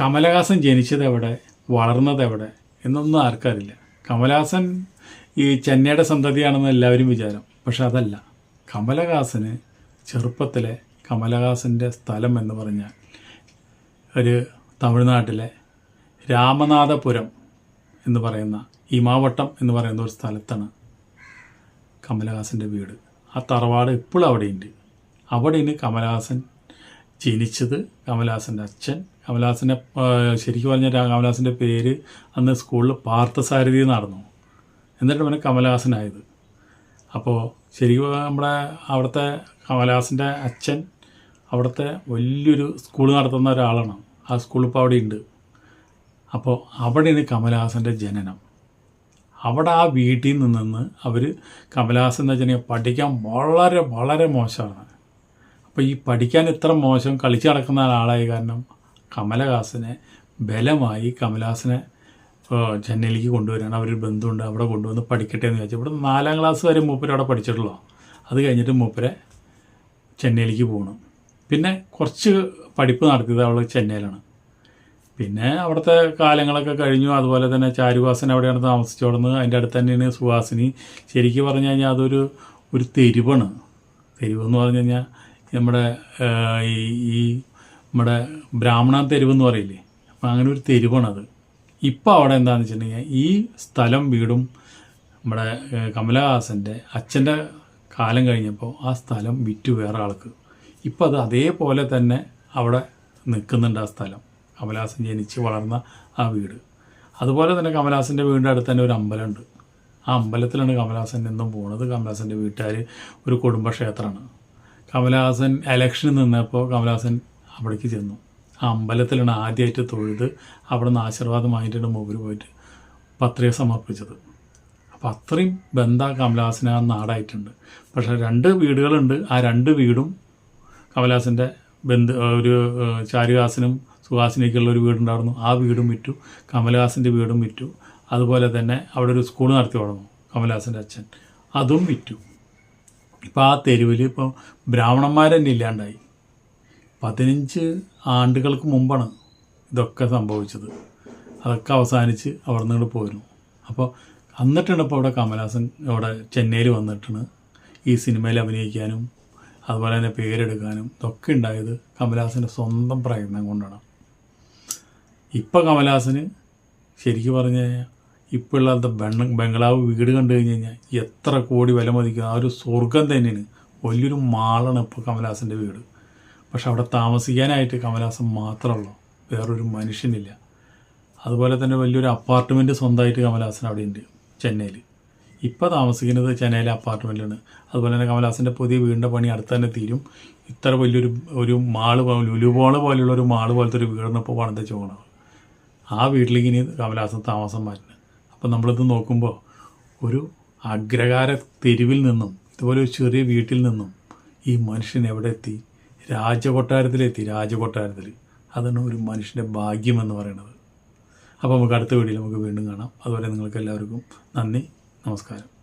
കമലഹാസൻ ജനിച്ചത് എവിടെ വളർന്നത് എവിടെ എന്നൊന്നും ആർക്കറിയില്ല. കമലഹാസൻ ഈ ചെന്നൈയുടെ സന്തതിയാണെന്ന് എല്ലാവരും വിചാരം. പക്ഷെ അതല്ല. കമലഹാസന് ചെറുപ്പത്തിലെ കമലഹാസന്റെ സ്ഥലം എന്ന് പറഞ്ഞാൽ ഒരു തമിഴ്നാട്ടിലെ രാമനാഥപുരം എന്ന് പറയുന്ന ഇമാവട്ടം എന്ന് പറയുന്ന ഒരു സ്ഥലത്താണ് കമലഹാസന്റെ വീട്. ആ തറവാട് ഇപ്പോഴും അവിടെയുണ്ട്. അവിടെയാണ് കമലഹാസൻ ജനിച്ചത് കമലഹാസന്റെ അച്ഛൻ. കമലഹാസന്റെ ശരിക്കും പറഞ്ഞാൽ കമലഹാസന്റെ പേര് അന്ന് സ്കൂളിൽ പാർത്ഥസാരഥി നടന്നു എന്നിട്ട് പിന്നെ കമലഹാസനായത്. അപ്പോൾ ശരിക്കും നമ്മുടെ അവിടുത്തെ കമലഹാസന്റെ അച്ഛൻ അവിടുത്തെ വലിയൊരു സ്കൂൾ നടത്തുന്ന ഒരാളാണ്. ആ സ്കൂൾ ഇപ്പോൾ അവിടെ ഉണ്ട് അപ്പോൾ അവിടെയാണ് കമലഹാസന്റെ ജനനം. അവിടെ ആ വീട്ടിൽ നിന്ന് അവർ കമലഹാസൻ എന്ന് വെച്ചാൽ പഠിക്കാൻ വളരെ വളരെ മോശമാണ്. അപ്പോൾ ഈ പഠിക്കാൻ ഇത്ര മോശം കളിച്ചു നടക്കുന്ന ഒരാളായ കാരണം കമലഹാസനെ ബലമായി കമലഹാസനെ ചെന്നൈയിലേക്ക് കൊണ്ടുവരാൻ അവരൊരു ബന്ധുണ്ട് അവിടെ കൊണ്ടുവന്ന് പഠിക്കട്ടെ എന്ന് ചോദിച്ചു ഇവിടെ നാലാം ക്ലാസ് വരെ മൂപ്പര് അവിടെ പഠിച്ചിട്ടുള്ളൂ? അത് കഴിഞ്ഞിട്ട് മൂപ്പരെ ചെന്നൈയിലേക്ക് പോകണം പിന്നെ കുറച്ച് പഠിപ്പ് നടത്തിയത് അവൾ ചെന്നൈയിലാണ്. പിന്നെ അവിടുത്തെ കാലങ്ങളൊക്കെ കഴിഞ്ഞു. അതുപോലെ തന്നെ ചാരുവാസൻ അവിടെയാണ് താമസിച്ചോടുന്നത് അതിന്റെ അടുത്ത് തന്നെയാണ് സുഹാസിനി. ശരിക്കും പറഞ്ഞു കഴിഞ്ഞാൽ അതൊരു ഒരു തെരുവാണ്. തെരുവെന്ന് പറഞ്ഞു കഴിഞ്ഞാൽ നമ്മുടെ ഈ നമ്മുടെ ബ്രാഹ്മണ തെരുവ് എന്ന് പറയില്ലേ? അപ്പം അങ്ങനെ ഒരു തെരുവാണത് ഇപ്പം അവിടെ എന്താണെന്ന് വെച്ചിട്ടുണ്ടെങ്കിൽ ഈ സ്ഥലം വീടും നമ്മുടെ കമലഹാസന്റെ അച്ഛന്റെ കാലം കഴിഞ്ഞപ്പോൾ ആ സ്ഥലം വിറ്റു വേറെ ആൾക്ക്. ഇപ്പം അത് അതേപോലെ തന്നെ അവിടെ നിൽക്കുന്നുണ്ട് ആ സ്ഥലം. കമലഹാസൻ ജനിച്ച് വളർന്ന ആ വീട്. അതുപോലെ തന്നെ കമലഹാസന്റെ വീടിന്റെ അടുത്ത് തന്നെ ഒരു അമ്പലമുണ്ട്. ആ അമ്പലത്തിലാണ് കമലഹാസൻ എന്നും പോകുന്നത് കമലഹാസന്റെ വീട്ടുകാർ ഒരു കുടുംബക്ഷേത്രമാണ്. കമലഹാസൻ ഇലക്ഷന് നിന്നപ്പോൾ കമലഹാസൻ അവിടേക്ക് ചെന്നു. ആ അമ്പലത്തിലാണ് ആദ്യമായിട്ട് തൊഴുത് അവിടെ നിന്ന് ആശീർവാദം വാങ്ങിയിട്ടാണ് മുമ്പിൽ പോയിട്ട് പത്രിക സമർപ്പിച്ചത്. അപ്പോൾ അത്രയും ബന്ധ കമലഹാസന നാടായിട്ടുണ്ട്. പക്ഷേ രണ്ട് വീടുകളുണ്ട്. ആ രണ്ട് വീടും കമലഹാസന്റെ ബന്ധു ഒരു ചാരുഹാസനും സുഹാസിനൊക്കെയുള്ള ഒരു വീടുണ്ടായിരുന്നു. ആ വീടും വിറ്റു. കമലഹാസന്റെ വീടും വിറ്റു. അതുപോലെ തന്നെ അവിടെ ഒരു സ്കൂൾ നടത്തി വളർന്നു കമലഹാസന്റെ അച്ഛൻ. അതും വിറ്റു. ഇപ്പോൾ ആ തെരുവിൽ ഇപ്പോൾ ബ്രാഹ്മണന്മാർ തന്നെ ഇല്ലാണ്ടായി. പതിനഞ്ച് ആണ്ടുകൾക്ക് മുമ്പാണ് ഇതൊക്കെ സംഭവിച്ചത്. അതൊക്കെ അവസാനിച്ച് അവിടെ നിന്ന് പോയിരുന്നു അപ്പോൾ എന്നിട്ടാണ് ഇപ്പോൾ അവിടെ കമലഹാസൻ അവിടെ ചെന്നൈയിൽ വന്നിട്ടാണ് ഈ സിനിമയിൽ അഭിനയിക്കാനും അതുപോലെ തന്നെ പേരെടുക്കാനും ഇതൊക്കെ ഉണ്ടായത് കമലഹാസന്റെ സ്വന്തം പ്രയത്നം കൊണ്ടാണ്. ഇപ്പം കമലഹാസന് ശരിക്കും പറഞ്ഞു കഴിഞ്ഞാൽ ഇപ്പോൾ ഉള്ള ബെണ്ണ ബംഗ്ലാവ് വീട് കണ്ടു കഴിഞ്ഞ് കഴിഞ്ഞാൽ എത്ര കോടി വില മതിക്കും. ആ ഒരു സ്വർഗം തന്നെയാണ്. വലിയൊരു മാളാണ് ഇപ്പോൾ കമലഹാസന്റെ വീട്. പക്ഷെ അവിടെ താമസിക്കാനായിട്ട് കമലഹാസൻ മാത്രമുള്ളൂ. വേറൊരു മനുഷ്യനില്ല. അതുപോലെ തന്നെ വലിയൊരു അപ്പാർട്ട്മെന്റ് സ്വന്തമായിട്ട് കമലഹാസൻ അവിടെ ഉണ്ട് ചെന്നൈയിൽ ഇപ്പോൾ താമസിക്കുന്നത് ചെന്നൈയിലെ അപ്പാർട്ട്മെന്റിലാണ് അതുപോലെ തന്നെ കമലഹാസന്റെ പുതിയ വീടിന്റെ പണി അടുത്ത് തന്നെ തീരും. ഇത്ര വലിയൊരു ഒരു മാൾ ലുലുബോൾ പോലെയുള്ള ഒരു മാൾ പോലത്തെ ഒരു വീടിനൊപ്പം ഇപ്പോൾ പണിത് ചോണത് ആ വീട്ടിലേക്ക് ഇനി കമലഹാസൻ താമസം മാറ്റുന്നത് അപ്പം നമ്മളിത് നോക്കുമ്പോൾ ഒരു അഗ്രഹാര തെരുവിൽ നിന്നും ഇതുപോലെ ഒരു ചെറിയ വീട്ടിൽ നിന്നും ഈ മനുഷ്യൻ എവിടെ എത്തി? രാജകൊട്ടാരത്തിലെത്തി. രാജകൊട്ടാരത്തിൽ. അതാണ് ഒരു മനുഷ്യന്റെ ഭാഗ്യം എന്ന് പറയുന്നത്. അപ്പോൾ നമുക്ക് അടുത്ത വീഡിയോയിൽ നമുക്ക് വീണ്ടും കാണാം. അതുപോലെ നിങ്ങൾക്ക് എല്ലാവർക്കും നന്ദി. നമസ്കാരം.